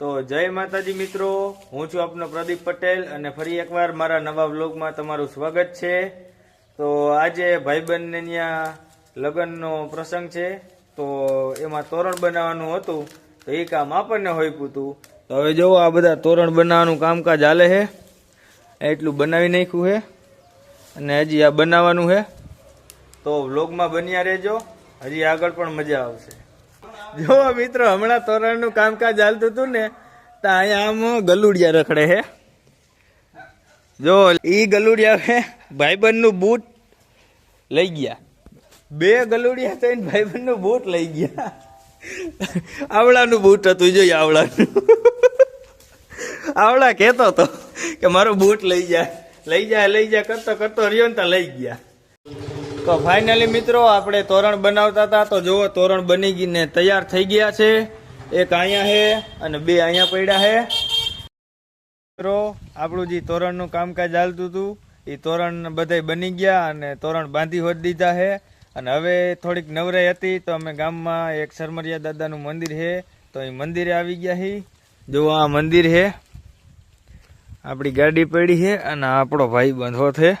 તો જય માતાજી મિત્રો, હું છું આપનો પ્રદીપ પટેલ અને ફરી એકવાર મારા નવા વ્લોગમાં તમારું સ્વાગત છે. તો આજે ભાઈબંધને ત્યાં લગ્નનો પ્રસંગ છે. તો એમાં તોરણ બનાવવાનું હતું, તો એ કામ આપણને હોઈપું હતું તો હવે જુઓ આ બધા તોરણ બનાવવાનું કામકાજ હાલે છે એટલું બનાવી નાખ્યું છે અને હજી આ બનાવવાનું છે તો વ્લોગમાં બન્યા રહેજો. હજી આગળ પણ મજા આવશે. જો મિત્રો, હમણાં તોરણનું કામકાજ ચાલતું હતું ને, તો અહીંયા આમ ગલુડિયા રખડે હે. જો, ઈ ગલુડિયા હે ભાઈબંધનું બૂટ લઈ ગયા. બે ગલુડિયા થઈને ભાઈબંધનું બૂટ લઈ ગયા. આવડાનું બૂટ હતું જોઈએ આવડાનું આવડા કહેતો હતો કે મારો બૂટ લઈ જાય લઈ જાય લઈ જાય કરતો કરતો રહ્યો ને તો લઈ ગયા. તો ફાઇનલી મિત્રો, આપણે તોરણ બનાવતા હતા. તો જુઓ, તોરણ બની ગઈને તૈયાર થઈ ગયા છે. એક અહીંયા છે અને બે અહીંયા પડ્યા છે મિત્રો, આપણું જે તોરણનું કામકાજ ચાલતું હતું, એ તોરણ બધાય બની ગયા અને તોરણ બાંધી હોત દીધા છે અને હવે થોડીક નવરાઈ હતી, તો અમે ગામમાં એક સરમરિયા દાદાનું મંદિર છે તો એ મંદિરે આવી ગયા છે જુઓ, આ મંદિર છે આપણી ગાડી પડી છે અને આપણો ભાઈ બંધો છે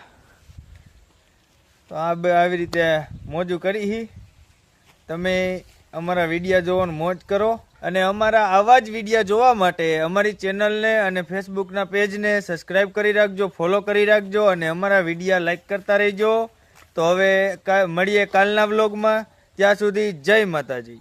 તો આ બે આવી રીતે મોજું કરી હી. તમે અમારા વિડીયા જોવાનું મોજ કરો અને અમારા આવા જ વિડીયા જોવા માટે અમારી ચેનલને અને ફેસબુકના પેજને સબસ્ક્રાઈબ કરી રાખજો, ફોલો કરી રાખજો અને અમારા વિડીયા લાઈક કરતા રહેજો. તો હવે મળીએ કાલના બ્લોગમાં ત્યાં સુધી જય માતાજી.